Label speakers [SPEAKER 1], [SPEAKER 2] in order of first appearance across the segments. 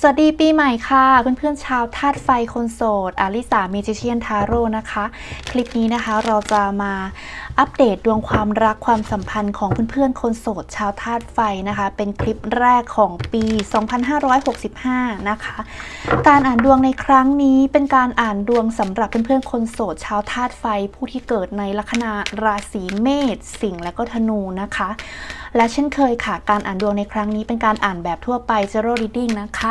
[SPEAKER 1] สวัสดีปีใหม่ค่ะ เพื่อนๆชาวธาตุไฟคนโสดอาริสาเมจิเชียนทาโร่นะคะ คลิปนี้นะคะเราจะมาอัปเดตดวงความรักความสัมพันธ์ของเพื่อนๆ คนโสดชาวธาตุไฟนะคะ เป็นคลิปแรกของปี 2565 นะคะ การอ่านดวงในครั้งนี้เป็นการอ่านดวงสำหรับเพื่อนๆ คนโสดชาวธาตุไฟ ผู้ที่เกิดในลัคนาราศีเมษสิงห์และก็ธนูนะคะและเช่นเคยค่ะ การอ่านดวงในครั้งนี้เป็นการอ่านแบบทั่วไป zero reading นะคะ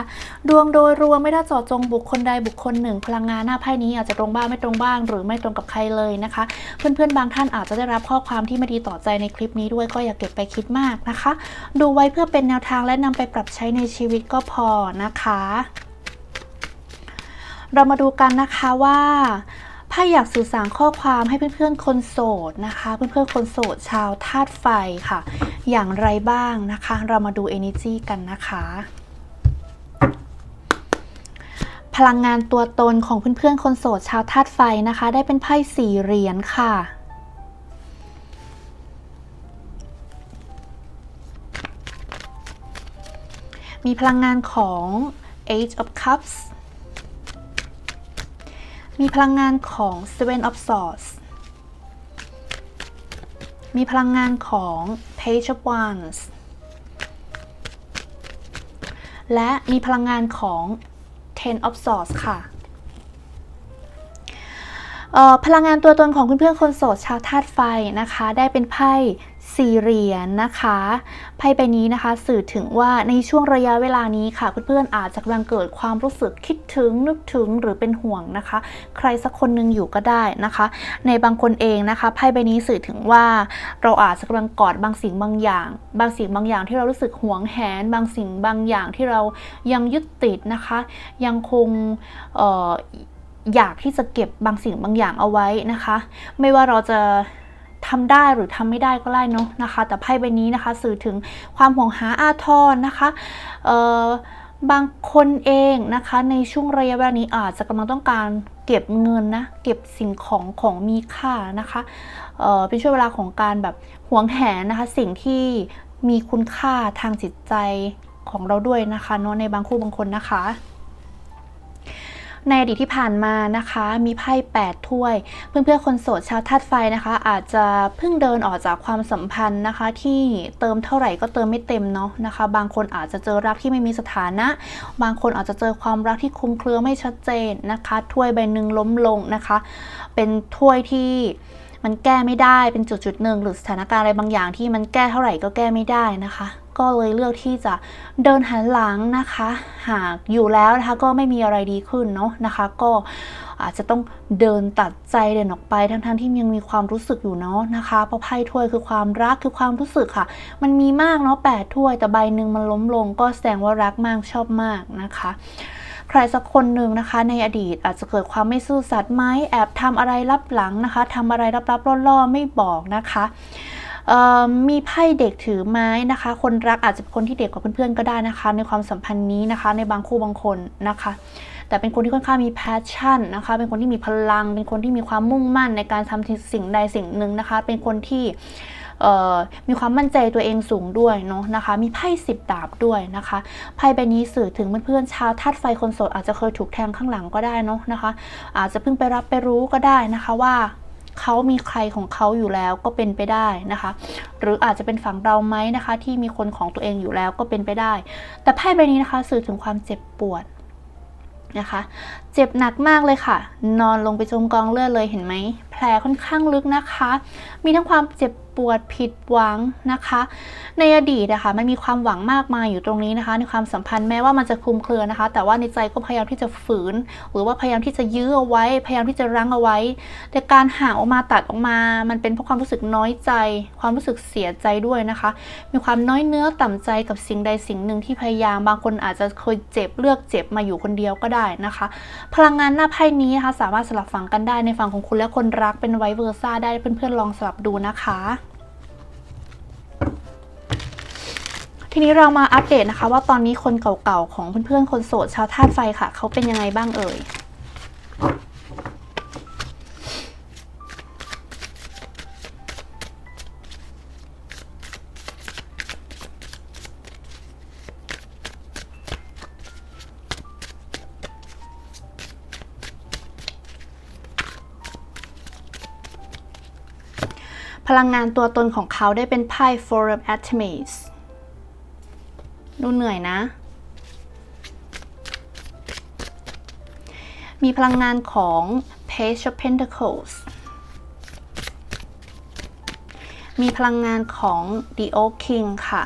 [SPEAKER 1] ดวงโดยรวมไม่ได้เจาะจงบุคคลใดบุคคลหนึ่ง พลังงานหน้าไพ่นี้อาจจะตรงบ้างไม่ตรงบ้าง หรือไม่ตรงกับใครเลยนะคะ เพื่อนๆ บางท่านอาจจะได้รับข้อความที่ไม่ดีต่อใจในคลิปนี้ด้วยก็อย่าเก็บไปคิดมากนะคะ ดูไว้เพื่อเป็นแนวทางและนำไปปรับใช้ในชีวิตก็พอนะคะ เรามาดูกันนะคะว่า ไพ่อยากสื่อสารข้อความให้เพื่อนๆคนโสดนะคะ เพื่อนๆคนโสดชาวธาตุไฟค่ะ อย่างไรบ้างนะคะ เรามาดู energy กันนะคะ พลังงานตัวตนของเพื่อนๆคนโสดชาวธาตุไฟนะคะ ได้เป็นไพ่สี่เหรียญค่ะมีพลังงานของ Age of Cups มีพลังงานของ Seven of Swords มีพลังงานของ Page of Wands และมีพลังงานของ Ten of Swords ค่ะพลังงานตัวตนของเพื่อนๆคนโสดชาวธาตุไฟนะคะ ได้เป็นไพ่ สี่เรียนะคะไพ่ใบนี้นะคะสื่อถึงว่าในช่วงระยะเวลานี้ค่ะ เพื่อนๆอาจจะกำลังเกิดความรู้สึกคิดถึงนึกถึงหรือเป็นห่วงนะคะ ใครสักคนหนึ่งอยู่ก็ได้นะคะ ในบางคนเองนะคะไพ่ใบนี้สื่อถึงว่า เราอาจจะกำลังกอดบางสิ่งบางอย่าง บางสิ่งบางอย่างที่เรารู้สึกห่วงแหน บางสิ่งบางอย่างที่เรายังยึดติดนะคะ ยังคงอยากที่จะเก็บบางสิ่งบางอย่างเอาไว้นะคะ ไม่ว่าเราจะ ทำได้หรือทำไม่ได้ก็ได้เนาะนะคะ แต่ไพ่ใบนี้นะคะ สื่อถึงความห่วงหาอาทรนะคะเอ่อบางคนเองนะคะในช่วงระยะเวลานี้อาจจะกำลังต้องการเก็บเงินนะเก็บสิ่งของของมีค่านะคะเอ่อเป็นช่วงเวลาของการแบบหวงแหนนะคะ สิ่งที่มีคุณค่าทางจิตใจของเราด้วยนะคะเนาะในบางคู่บางคนนะคะ ในอดีตที่ผ่านมานะคะ มีไพ่8ถ้วย เพื่อนๆคนโสดชาวธาตุไฟนะคะ อาจจะเพิ่งเดินออกจากความสัมพันธ์นะคะ ที่เติมเท่าไหร่ก็เติมไม่เต็มเนาะนะคะ บางคนอาจจะเจอรักที่ไม่มีสถานะ บางคนอาจจะเจอความรักที่คลุมเครือไม่ชัดเจนนะคะ ถ้วยใบหนึ่งล้มลงนะคะ เป็นถ้วยที่มันแก้ไม่ได้เป็นจุดจุดหนึ่งหรือสถานการณ์อะไรบางอย่างที่มันแก้เท่าไหร่ก็แก้ไม่ได้นะคะ ก็เลยเลือกที่จะเดินหันหลังนะคะ หากอยู่แล้วนะคะก็ไม่มีอะไรดีขึ้นเนาะนะคะ ก็อาจจะต้องเดินตัดใจเดินออกไปทั้งๆที่ยังมีความรู้สึกอยู่เนาะนะคะเพราะไพ่ถ้วยคือความรักคือความรู้สึกค่ะ มันมีมากเนาะแปดถ้วยแต่ใบหนึ่งมันล้มลง ก็แสดงว่ารักมากชอบมากนะคะใครสักคนหนึ่งนะคะในอดีตอาจจะเกิดความไม่ซื่อสัตย์ไหมแอบทำอะไรลับหลังนะคะทำอะไรลับๆล่อๆไม่บอกนะคะ มีไพ่เด็กถือไม้นะคะ คนรักอาจจะเป็นคนที่เด็กกว่าเพื่อนๆก็ได้นะคะ ในความสัมพันธ์นี้นะคะ ในบางคู่บางคนนะคะ แต่เป็นคนที่ค่อนข้างมี passion นะคะ เป็นคนที่มีพลัง เป็นคนที่มีความมุ่งมั่นในการทำสิ่งใดสิ่งหนึ่งนะคะ เป็นคนที่มีความมั่นใจตัวเองสูงด้วยเนาะนะคะ มีไพ่สิบดาบด้วยนะคะไพ่ใบนี้สื่อถึงเพื่อนๆชาวธาตุไฟคนโสดอาจจะเคยถูกแทงข้างหลังก็ได้เนาะนะคะ อาจจะเพิ่งไปรับไปรู้ก็ได้นะคะว่า เขามีใครของเขาอยู่แล้วก็เป็นไปได้นะคะ หรืออาจจะเป็นฝั่งเราไหมนะคะ ที่มีคนของตัวเองอยู่แล้วก็เป็นไปได้ แต่ไพ่ใบนี้นะคะสื่อถึงความเจ็บปวดนะคะ เจ็บหนักมากเลยค่ะ นอนลงไปจมกองเลือดเลยเห็นไหมแผลค่อนข้างลึกนะคะ มีทั้งความเจ็บ ปวดผิดหวังนะคะ ในอดีตนะคะมันมีความหวังมากมายอยู่ตรงนี้นะคะ ในความสัมพันธ์แม้ว่ามันจะคลุมเครือนะคะ แต่ว่าในใจก็พยายามที่จะฝืน หรือว่าพยายามที่จะยื้อเอาไว้ พยายามที่จะรั้งเอาไว้ แต่การห่างออกมาตัดออกมา มันเป็นเพราะความรู้สึกน้อยใจ ความรู้สึกเสียใจด้วยนะคะ มีความน้อยเนื้อต่ำใจกับสิ่งใดสิ่งหนึ่งที่พยายามบางคนอาจจะเคยเจ็บเลือกเจ็บมาอยู่คนเดียวก็ได้นะคะ พลังงานหน้าไพ่นี้นะคะสามารถสลับฝั่งกันได้ในฝั่งของคุณและคนรักเป็นไวเวอร์ซ่าได้เพื่อนๆลองสลับดูนะคะ ทีนี้เรามาอัปเดตนะคะ ว่าตอนนี้คนเก่าๆของเพื่อนๆคนโสดชาวธาตุไฟค่ะ เขาเป็นยังไงบ้างเอ่ยพลังงานตัวตนของเขาได้เป็นไพ่ Forum Atomies ดูเหนื่อยนะ มีพลังงานของ Page of Pentacles มีพลังงานของ The Oak King ค่ะ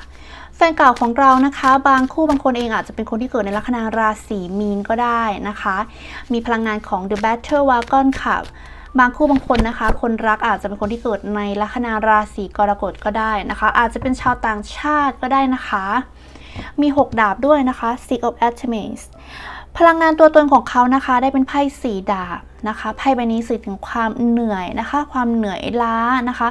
[SPEAKER 1] แฟนเก่าของเรานะคะ บางคู่บางคนเองอาจจะเป็นคนที่เกิดในลัคนาราศีมีนก็ได้นะคะ มีพลังงานของ The Battle Wagon ค่ะ บางคู่บางคนนะคะ คนรักอาจจะเป็นคนที่เกิดในลัคนาราศีกรกฎก็ได้นะคะ อาจจะเป็นชาวต่างชาติก็ได้นะคะ มี 6 ดาบด้วยนะคะ Six of Artemis พลังงานตัวตนของเขานะคะ ได้เป็นไพ่สีดาบนะคะไพ่ใบนี้สื่อถึงความเหนื่อยนะคะ ความเหนื่อยล้านะคะ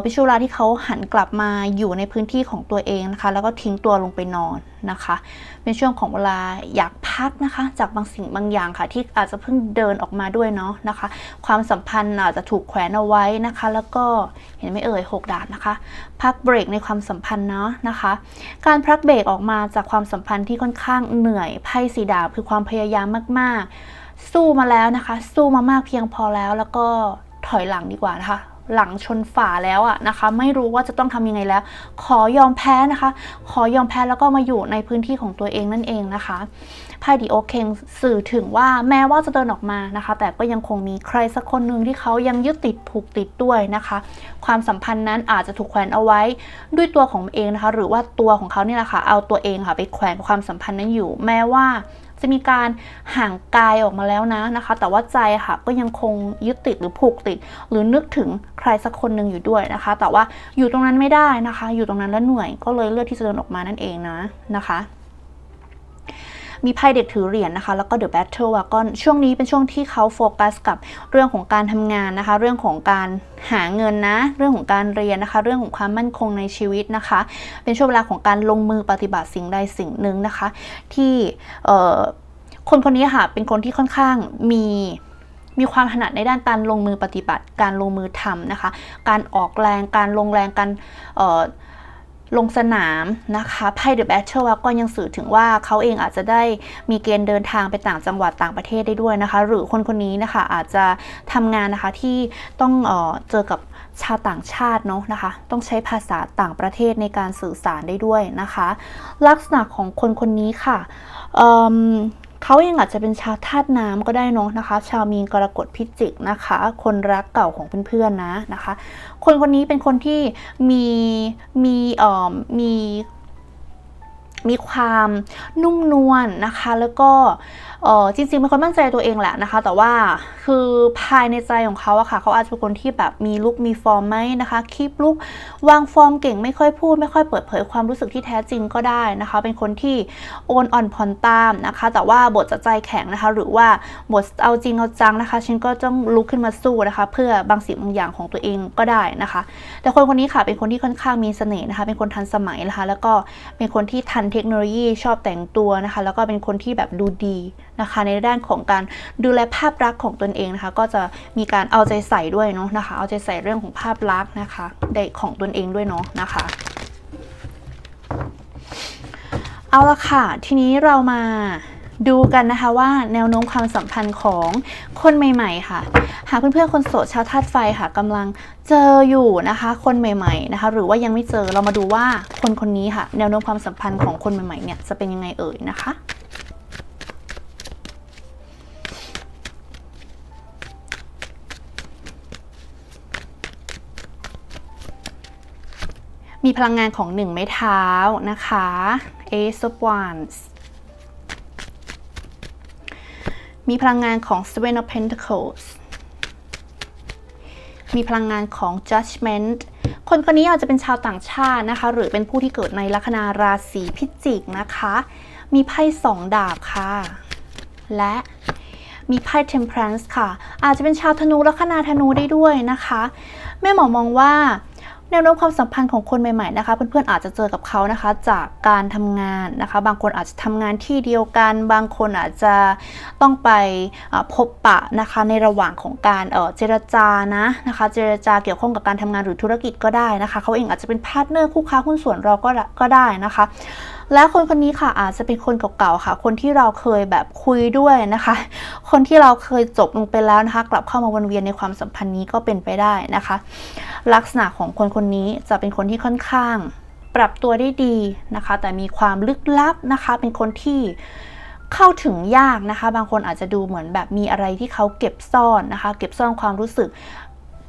[SPEAKER 1] เป็นช่วงเวลาที่เขาหันกลับมาอยู่ในพื้นที่ของตัวเองนะคะ แล้วก็ทิ้งตัวลงไปนอนนะคะ เป็นช่วงของเวลาอยากพักนะคะ จากบางสิ่งบางอย่างค่ะ ที่อาจจะเพิ่งเดินออกมาด้วยเนาะนะคะ ความสัมพันธ์อาจจะถูกแขวนเอาไว้นะคะ แล้วก็เห็นไหมเอ่ยหกดาบนะคะ พักเบรกในความสัมพันธ์เนาะนะคะ การพักเบรกออกมาจากความสัมพันธ์ที่ค่อนข้างเหนื่อยไพ่สีดาบคือความพยายามมาก ๆ สู้มาแล้วนะคะ สู้มามากเพียงพอแล้วแล้วก็ถอยหลังดีกว่านะคะ หลังชนฝาแล้วอะนะคะ ไม่รู้ว่าจะต้องทำยังไงแล้ว ขอยอมแพ้นะคะ ขอยอมแพ้แล้วก็มาอยู่ในพื้นที่ของตัวเองนั่นเองนะคะไพ่ดีโอเคงสื่อถึงว่าแม้ว่าจะเดินออกมานะคะ แต่ก็ยังคงมีใครสักคนหนึ่งที่เขายังยึดติดผูกติดด้วยนะคะ ความสัมพันธ์นั้นอาจจะถูกแขวนเอาไว้ด้วยตัวของเองนะคะ หรือว่าตัวของเขาเนี่ยแหละค่ะเอาตัวเองค่ะไปแขวนความสัมพันธ์นั้นอยู่ แม้ว่า จะมีการห่างกายออกมาแล้วนะนะคะ แต่ว่าใจค่ะก็ยังคงยึดติดหรือผูกติด หรือนึกถึงใครสักคนหนึ่งอยู่ด้วยนะคะ แต่ว่าอยู่ตรงนั้นไม่ได้นะคะ อยู่ตรงนั้นแล้วเหนื่อยก็เลยเลือกที่จะเดินออกมานั่นเองนะนะคะ มีไพ่เด็กถือเหรียญนะคะ แล้วก็ The Battle Wagon ช่วงนี้เป็นช่วงที่เขาโฟกัสกับเรื่องของการทำงานนะคะ เรื่องของการหาเงินนะ เรื่องของการเรียนนะคะ เรื่องของความมั่นคงในชีวิตนะคะ เป็นช่วงเวลาของการลงมือปฏิบัติสิ่งใดสิ่งหนึ่งนะคะ ที่คนคนนี้ค่ะเป็นคนที่ค่อนข้างมีมีความถนัดในด้านการลงมือปฏิบัติ การลงมือทำนะคะ การออกแรง การลงแรง การ ลงสนามนะคะไพ่ The Battle ก็ยังสื่อถึงว่าเขาเองอาจจะได้มีเกณฑ์เดินทางไปต่างจังหวัดต่างประเทศได้ด้วยนะคะ หรือคนคนนี้นะคะอาจจะทำงานนะคะที่ต้องเออเจอกับชาวต่างชาติเนาะนะคะ ต้องใช้ภาษาต่างประเทศในการสื่อสารได้ด้วยนะคะ ลักษณะของคนคนนี้ค่ะ เขาเองอาจจะเป็นชาวธาตุน้ำก็ได้เนาะนะคะ ชาวมีนกรกฎพิจิกนะคะ คนรักเก่าของเพื่อนๆนะนะคะ คนคนนี้เป็นคนที่มีมีเอ่อมีมีความนุ่มนวลนะคะ แล้วก็ เออจริงๆเป็นคนมั่นใจตัวเองแหละนะคะ แต่ว่าคือภายในใจของเขาอะค่ะ เขาอาจจะเป็นคนที่แบบมีลุกมีฟอร์มไหมนะคะคีปลุกวางฟอร์มเก่งไม่ค่อยพูด ไม่ค่อยเปิดเผยความรู้สึกที่แท้จริงก็ได้นะคะ เป็นคนที่โอนอ่อนผ่อนตามนะคะ แต่ว่าบทจะใจแข็งนะคะ หรือว่าบทเอาจริงเอาจังนะคะฉันก็ต้องลุกขึ้นมาสู้นะคะ เพื่อบางสิ่งบางอย่างของตัวเองก็ได้นะคะ แต่คนคนนี้ค่ะเป็นคนที่ค่อนข้างมีเสน่ห์นะคะ เป็นคนทันสมัยนะคะ แล้วก็เป็นคนที่ทันเทคโนโลยีชอบแต่งตัวนะคะ แล้วก็เป็นคนที่แบบดูดีนะคะ ในด้านของการดูแลภาพลักษณ์ของตนเองนะคะ ก็จะมีการเอาใจใส่ด้วยเนาะนะคะ เอาใจใส่เรื่องของภาพลักษณ์นะคะในของตนเองด้วยเนาะนะคะเอาละค่ะ ทีนี้เรามาดูกันนะคะว่าแนวโน้มความสัมพันธ์ของคนใหม่ ๆ ค่ะ หากเพื่อนๆคนโสดชาวธาตุไฟค่ะกำลังเจออยู่นะคะ คนใหม่ ๆนะคะ หรือว่ายังไม่เจอเรามาดูว่าคนคนนี้ค่ะ แนวโน้มความสัมพันธ์ของคนใหม่ๆเนี่ยจะเป็นยังไงเอ่ยนะคะ มีพลังงานของหนึ่งไม้เท้านะคะ Ace of Wands มีพลังงานของ Seven of Pentacles มีพลังงานของ Judgment คนคนนี้อาจจะเป็นชาวต่างชาตินะคะ หรือเป็นผู้ที่เกิดในลัคนาราศีพิจิกนะคะ มีไพ่สองดาบค่ะ และมีไพ่ Temperance ค่ะ อาจจะเป็นชาวธนูลัคนาธนูได้ด้วยนะคะ แม่หมอมองว่า แนวโน้มความสัมพันธ์ของคนใหม่ๆนะคะ เพื่อนๆอาจจะเจอกับเขานะคะ จากการทำงานนะคะ บางคนอาจจะทำงานที่เดียวกัน บางคนอาจจะต้องไปพบปะนะคะในระหว่างของการเจรจานะนะคะ เจรจาเกี่ยวข้องกับการทำงานหรือธุรกิจก็ได้นะคะเขาเองอาจจะเป็นพาร์ทเนอร์คู่ค้าหุ้นส่วนเราก็ก็ได้นะคะและคนคนนี้ค่ะอาจจะเป็นคนเก่าๆค่ะ คนที่เราเคยแบบคุยด้วยนะคะ คนที่เราเคยจบลงไปแล้วนะคะ กลับเข้ามาวนเวียนในความสัมพันธ์นี้ก็เป็นไปได้นะคะ ลักษณะของคนคนนี้จะเป็นคนที่ค่อนข้าง ปรับตัวได้ดีนะคะ แต่มีความลึกลับนะคะ เป็นคนที่เข้าถึงยากนะคะ บางคนอาจจะดูเหมือนแบบมีอะไรที่เขาเก็บซ่อนนะคะ เก็บซ่อนความรู้สึก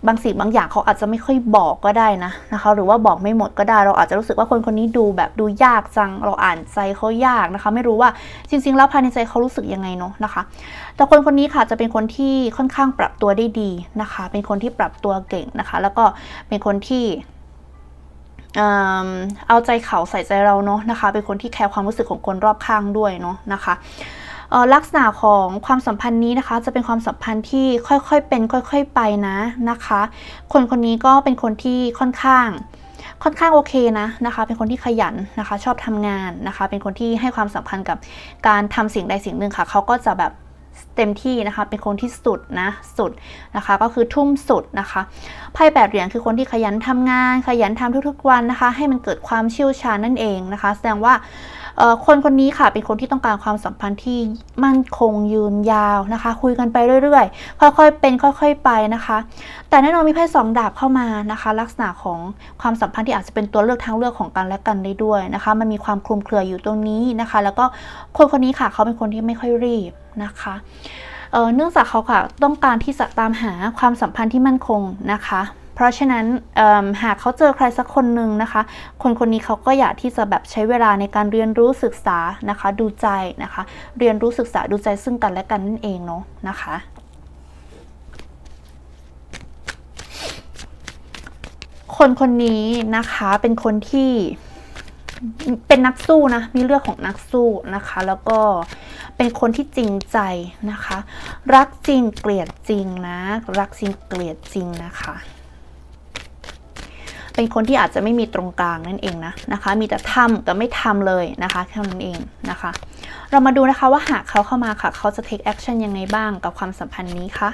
[SPEAKER 1] บางสิ่งบางอย่างเขาอาจจะไม่ค่อยบอกก็ได้นะนะคะ หรือว่าบอกไม่หมดก็ได้ เราอาจจะรู้สึกว่าคนคนนี้ดูแบบดูยากจัง เราอ่านใจเขายากนะคะ ไม่รู้ว่าจริง ๆ แล้วภายในใจเขารู้สึกยังไงเนาะนะคะ แต่คนคนนี้ค่ะจะเป็นคนที่ค่อนข้างปรับตัวได้ดีนะคะ เป็นคนที่ปรับตัวเก่งนะคะ แล้วก็เป็นคนที่เอิ่มเอาใจเขาใส่ใจเราเนาะนะคะ เป็นคนที่แคร์ความรู้สึกของคนรอบข้างด้วยเนาะนะคะ ลักษณะของความสัมพันธ์นี้นะคะ จะเป็นความสัมพันธ์ที่ค่อยๆเป็น ค่อย ๆไปนะนะคะ คนคนนี้ก็เป็นคนที่ค่อนข้าง ค่อนข้างโอเคนะนะคะ เป็นคนที่ขยันนะคะ ชอบทำงานนะคะ เป็นคนที่ให้ความสำคัญกับการทำสิ่งใดสิ่งหนึ่งค่ะเขาก็จะแบบเต็มที่นะคะ เป็นคนที่สุดนะสุดนะคะ ก็คือทุ่มสุดนะคะไพ่แปดเหรียญคือคนที่ขยันทำงาน ขยันทำทุกๆวันนะคะ ให้มันเกิดความเชี่ยวชาญนั่นเองนะคะ แสดงว่า คนคนนี้ค่ะเป็นคนที่ต้องการความสัมพันธ์ที่มั่นคงยืนยาวนะคะ คุยกันไปเรื่อยๆ ค่อยๆเป็นค่อย ๆไปนะคะ แต่แน่นอนมีไพ่สองดาบเข้ามานะคะ ลักษณะของความสัมพันธ์ที่อาจจะเป็นตัวเลือกทางเลือกของกันและกันได้ด้วยนะคะ มันมีความคลุมเครืออยู่ตรงนี้นะคะ แล้วก็คนคนนี้ค่ะเขาเป็นคนที่ไม่ค่อยรีบนะคะเเนื่องจากเขาค่ะต้องการที่จะตามหาความสัมพันธ์ที่มั่นคงนะคะ เพราะฉะนั้นหากเขาเจอใครสักคนหนึ่งนะคะ คนคนนี้เขาก็อยากที่จะแบบใช้เวลาในการเรียนรู้ศึกษานะคะ ดูใจนะคะ เรียนรู้ศึกษาดูใจซึ่งกันและกันนั่นเองเนาะนะคะคนคนนี้นะคะเป็นคนที่เป็นนักสู้นะมีเรื่องของนักสู้นะคะ แล้วก็เป็นคนที่จริงใจนะคะ รักจริงเกลียดจริงนะ รักจริงเกลียดจริงนะคะ เป็นคนที่อาจจะไม่มีตรงกลางนั่นเองนะนะคะ มีแต่ทำกับไม่ทำเลยนะคะแค่นั้นเองนะคะ เรามาดูนะคะว่าหากเขาเข้ามาค่ะ เขาจะ take action ยังไงบ้างกับความสัมพันธ์นี้คะ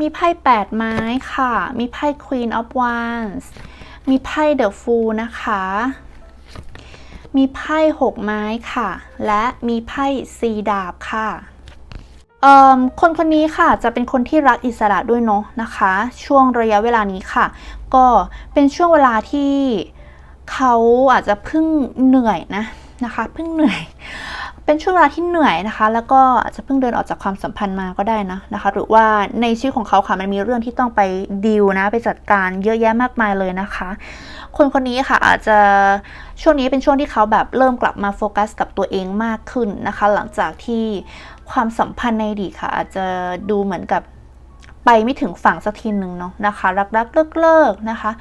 [SPEAKER 1] มีไพ่แปดไม้ค่ะ มีไพ่ Queen of Wands มีไพ่ The Fool นะคะ มีไพ่หกไม้ค่ะ และมีไพ่สีดาบค่ะคนคนนี้ค่ะจะเป็นคนที่รักอิสระด้วยเนาะนะคะ ช่วงระยะเวลานี้ค่ะ ก็เป็นช่วงเวลาที่เขาอาจจะเพิ่งเหนื่อยนะนะคะเพิ่งเหนื่อย เป็นช่วงเวลาที่เหนื่อยนะคะ แล้วก็อาจจะเพิ่งเดินออกจากความสัมพันธ์มาก็ได้นะนะคะ หรือว่าในชีวิตของเขาค่ะมันมีเรื่องที่ต้องไปดีลนะไปจัดการเยอะแยะมากมายเลยนะคะ คนคนนี้ค่ะอาจจะช่วงนี้เป็นช่วงที่เขาแบบเริ่มกลับมาโฟกัสกับตัวเองมากขึ้นนะคะ หลังจากที่ความสัมพันธ์ในอดีตค่ะ อาจจะดูเหมือนกับ ไปไม่ถึงฝั่งสักทีหนึ่งเนาะนะคะรักรักเลิกเลิกๆนะคะ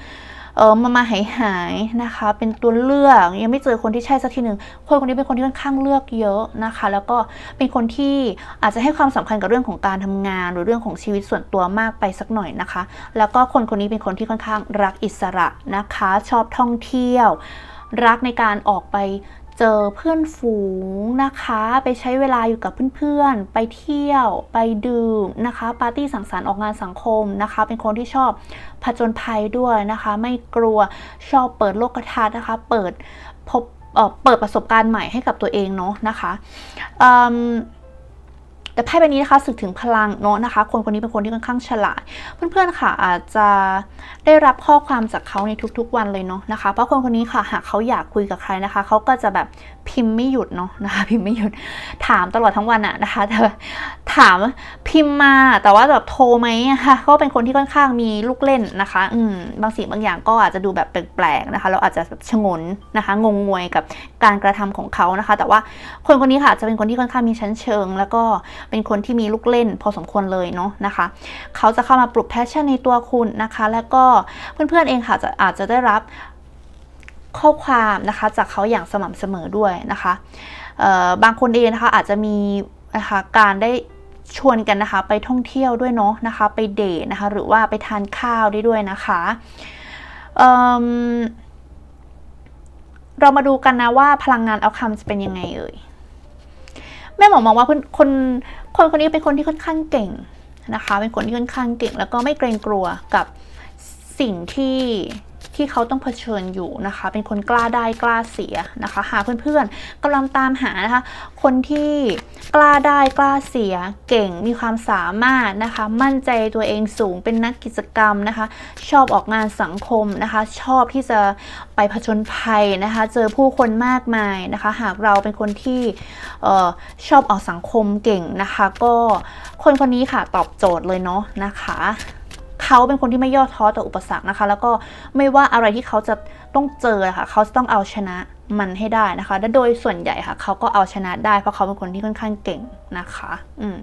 [SPEAKER 1] เออมามาหายหายนะคะ เป็นตัวเลือกยังไม่เจอคนที่ใช่สักทีหนึ่งคนคนนี้เป็นคนที่ค่อนข้างเลือกเยอะนะคะ แล้วก็เป็นคนที่อาจจะให้ความสำคัญกับเรื่องของการทำงาน หรือเรื่องของชีวิตส่วนตัวมากไปสักหน่อยนะคะ แล้วก็คนคนนี้เป็นคนที่ค่อนข้างรักอิสระนะคะ ชอบท่องเที่ยว รักในการออกไป เจอเพื่อนฝูงนะคะ ไปใช้เวลาอยู่กับเพื่อนๆ ไปเที่ยว ไปดื่มนะคะปาร์ตี้สังสรรค์ออกงานสังคมนะคะ เป็นคนที่ชอบผจญภัยด้วยนะคะ ไม่กลัวชอบเปิดโลกทัศน์นะคะ เปิดพบเอ่อเปิดประสบการณ์ใหม่ให้กับตัวเองเนาะนะคะ แต่ไพ่ใบนี้นะคะสื่อถึงพลังเนาะนะคะ คนคนนี้เป็นคนที่ค่อนข้างฉลาด เพื่อนๆค่ะอาจจะได้รับข้อความจากเขาในทุกๆวันเลยเนาะนะคะ เพราะคนคนนี้ค่ะหากเขาอยากคุยกับใครนะคะเขาก็จะแบบพิมพ์ไม่หยุดเนาะนะคะ พิมพ์ไม่หยุดถามตลอดทั้งวันอะนะคะแต่ ถามพิมพ์มาแต่ว่าแบบโทรไหมอะค่ะก็เป็นคนที่ค่อนข้างมีลูกเล่นนะคะ อืมบางสิ่งบางอย่างก็อาจจะดูแบบแปลกๆนะคะเราอาจจะแบบชงนนะคะ งงงวยกับการกระทำของเขานะคะ แต่ว่าคนคนนี้ค่ะจะเป็นคนที่ค่อนข้างมีชั้นเชิง แล้วก็เป็นคนที่มีลูกเล่น พอสมควรเลยเนาะนะคะ เขาจะเข้ามาปลุกแพชชั่นในตัวคุณนะคะ แล้วก็เพื่อนๆเองค่ะจะอาจจะได้รับข้อความนะคะจากเขาอย่างสม่ำเสมอด้วยนะคะบางคนเองนะคะอาจจะมีนะคะการได้ ชวนกันนะคะ ไปท่องเที่ยวด้วยเนาะนะคะ ไปเดทนะคะ หรือว่าไปทานข้าวได้ด้วยนะคะเเรามาดูกันนะว่าพลังงานเอาคำจะเป็นยังไงเอ่ยแม่หมอมองว่าเพื่อนคนคนคนนี้เป็นคนที่ค่อนข้างเก่งนะคะ เป็นคนที่ค่อนข้างเก่ง แล้วก็ไม่เกรงกลัวกับสิ่งที่ ที่เขาต้องเผชิญอยู่นะคะ เป็นคนกล้าได้กล้าเสียนะคะ หาเพื่อนๆกำลังตามหานะคะ คนที่กล้าได้กล้าเสีย เก่งมีความสามารถนะคะ มั่นใจตัวเองสูงเป็นนักกิจกรรมนะคะ ชอบออกงานสังคมนะคะ ชอบที่จะไปผจญภัยนะคะ เจอผู้คนมากมายนะคะ หากเราเป็นคนที่ออชอบออกสังคมเก่งนะคะ ก็คนคนนี้ค่ะตอบโจทย์เลยเนาะนะคะ เขาเป็นคนที่ไม่ย่อท้อต่ออุปสรรคนะคะ แล้วก็ไม่ว่าอะไรที่เขาจะต้องเจอค่ะ เขาจะต้องเอาชนะมันให้ได้นะคะ และโดยส่วนใหญ่ค่ะ เขาก็เอาชนะได้ เพราะเขาเป็นคนที่ค่อนข้างเก่งนะคะ อืม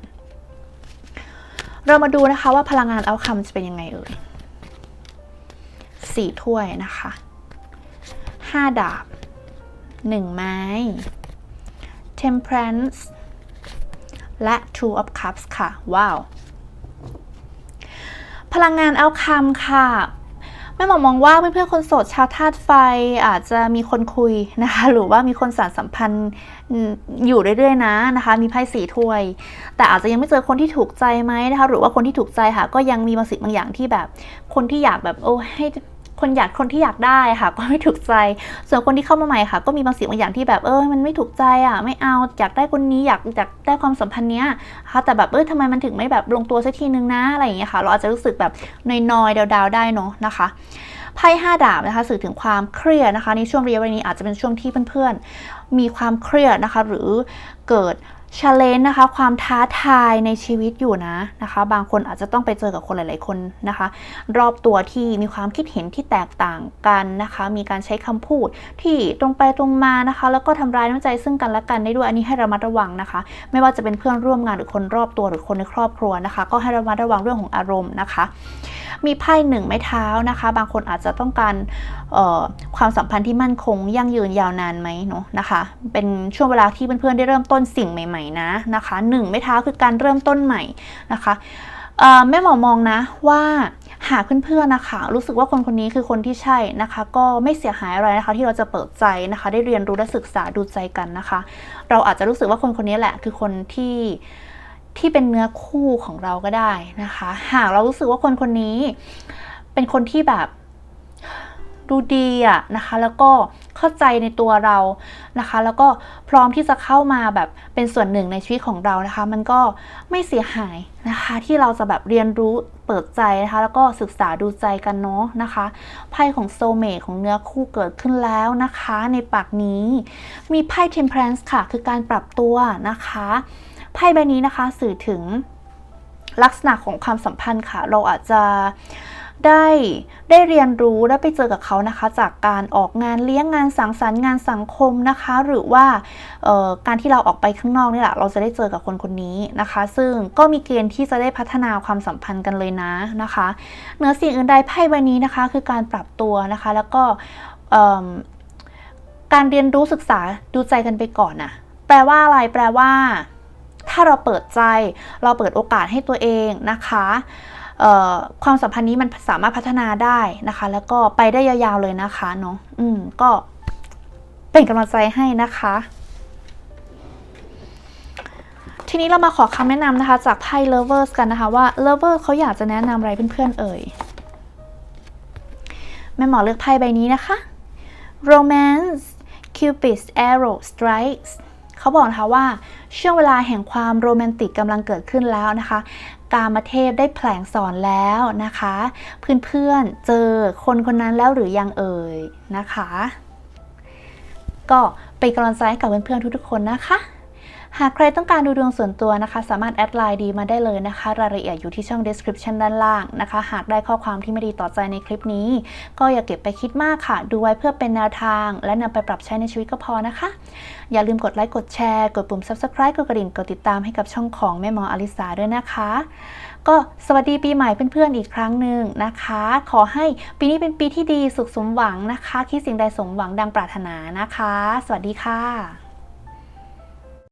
[SPEAKER 1] เรามาดูนะคะว่าพลังงานเอาคำจะเป็นยังไงเอ่ยสี่ถ้วยนะคะห้าดาบหนึ่งไม้ temperance และ two of cups ค่ะ ว้าว พลังงานเอาคำค่ะแม่หมอมองว่าเพื่อนๆคนโสดชาวธาตุไฟอาจจะมีคนคุยนะคะ หรือว่ามีคนสารสัมพันธ์อยู่เรื่อยๆนะนะคะ มีไพ่สีถ้วย แต่อาจจะยังไม่เจอคนที่ถูกใจไหมนะคะ หรือว่าคนที่ถูกใจค่ะ ก็ยังมีบางสิ่งบางอย่างที่แบบ คนที่อยากแบบโอ้ให้ คนอยากคนที่อยากได้ค่ะ ก็ไม่ถูกใจ ส่วนคนที่เข้ามาใหม่ค่ะ ก็มีบางสิ่งบางอย่างที่แบบเออมันไม่ถูกใจอะไม่เอาอยากได้คนนี้อยากอยากได้ความสัมพันธ์เนี้ยค่ะแต่แบบเออทำไมมันถึงไม่แบบลงตัวสักทีนึงนะอะไรอย่างเงี้ยค่ะ เราอาจจะรู้สึกแบบนอยๆดาวๆได้เนาะนะคะไพ่ห้าดาบนะคะสื่อถึงความเครียดนะคะในช่วงระยะเวลานี้อาจจะเป็นช่วงที่เพื่อนๆมีความเครียดนะคะ หรือเกิด ชาเลนจ์นะคะความท้าทายในชีวิตอยู่นะนะคะ บางคนอาจจะต้องไปเจอกับคนหลาย ๆ คนนะคะ รอบตัวที่มีความคิดเห็นที่แตกต่างกันนะคะ มีการใช้คำพูดที่ตรงไปตรงมานะคะ แล้วก็ทำร้ายน้ำใจซึ่งกันและกันได้ด้วยอันนี้ให้ระมัดระวังนะคะ ไม่ว่าจะเป็นเพื่อนร่วมงานหรือคนรอบตัวหรือคนในครอบครัวนะคะ ก็ให้ระมัดระวังเรื่องของอารมณ์นะคะ มีไพ่หนึ่งไม้เท้านะคะ บางคนอาจจะต้องการความสัมพันธ์ที่มั่นคงยั่งยืนยาวนานไหมเนาะนะคะ เป็นช่วงเวลาที่เพื่อนๆได้เริ่มต้นสิ่งใหม่ๆนะนะคะหนึ่งไม้เท้าคือการเริ่มต้นใหม่นะคะแม่หมอมองนะว่าหากเพื่อนๆนะคะ รู้สึกว่าคนคนนี้คือคนที่ใช่นะคะ ก็ไม่เสียหายอะไรนะคะ ที่เราจะเปิดใจนะคะ ได้เรียนรู้และศึกษาดูใจกันนะคะ เราอาจจะรู้สึกว่าคนคนนี้แหละคือคนที่ ที่เป็นเนื้อคู่ของเราก็ได้นะคะ หากเรารู้สึกว่าคนคนนี้ เป็นคนที่แบบดูดีอะนะคะ แล้วก็เข้าใจในตัวเรานะคะ แล้วก็พร้อมที่จะเข้ามาแบบเป็นส่วนหนึ่งในชีวิตของเรานะคะ มันก็ไม่เสียหายนะคะ ที่เราจะแบบเรียนรู้เปิดใจนะคะ แล้วก็ศึกษาดูใจกันเนาะนะคะไพ่ของโซเมตของเนื้อคู่เกิดขึ้นแล้วนะคะ ในปากนี้ มีไพ่ temperance ค่ะ คือการปรับตัวนะคะ ไพ่ใบนี้นะคะสื่อถึงลักษณะของความสัมพันธ์ค่ะ เราอาจจะได้ได้เรียนรู้และไปเจอกับเขานะคะ จากการออกงานเลี้ยงงานสังสรรค์งานสังคมนะคะ หรือว่าการที่เราออกไปข้างนอกนี่แหละเราจะได้เจอกับคนคนนี้นะคะ ซึ่งก็มีเกณฑ์ที่จะได้พัฒนาความสัมพันธ์กันเลยนะนะคะเหนือสิ่งอื่นใดไพ่ใบนี้นะคะ คือการปรับตัวนะคะ แล้วก็การเรียนรู้ศึกษาดูใจกันไปก่อนนะแปลว่าอะไรแปลว่า ถ้าเราเปิดใจ เราเปิดโอกาสให้ตัวเองนะคะความสัมพันธ์นี้มันสามารถพัฒนาได้นะคะ แล้วก็ไปได้ยาวๆเลยนะคะเนาะอืมก็เป็นกำลังใจให้นะคะ ทีนี้เรามาขอคำแนะนำนะคะ จากไพ่ lovers กันนะคะว่า lover เขาอยากจะแนะนำอะไรเพื่อนๆเอ่ยแม่หมอเลือกไพ่ใบนี้นะคะ romance cupid's arrow strikes เขาบอกนะคะว่าช่วงเวลาแห่งความโรแมนติกกำลังเกิดขึ้นแล้วนะคะ กามเทพได้แผลงสอนแล้วนะคะ เพื่อนๆเจอคนคนนั้นแล้วหรือยังเอ่ยนะคะ ก็เป็นกำลังใจให้กับเพื่อนๆทุกๆคนนะคะ หากใครต้องการดูดวงส่วนตัวนะคะ สามารถแอดไลน์ดีมาได้เลยนะคะ รายละเอียดอยู่ที่ช่อง description ด้านล่างนะคะ หากได้ข้อความที่ไม่ดีต่อใจในคลิปนี้ ก็อย่าเก็บไปคิดมากค่ะ ดูไว้เพื่อเป็นแนวทาง และนำไปปรับใช้ในชีวิตก็พอนะคะ อย่าลืมกดไลค์กดแชร์กดปุ่ม subscribe กดกระดิ่งกดติดตามให้กับช่องของแม่หมออลิสาด้วยนะคะ ก็สวัสดีปีใหม่เพื่อนๆอีกครั้งหนึ่งนะคะ ขอให้ปีนี้เป็นปีที่ดีสุขสมหวังนะคะคิดสิ่งใดสมหวังดังปรารถนานะคะ สวัสดีค่ะ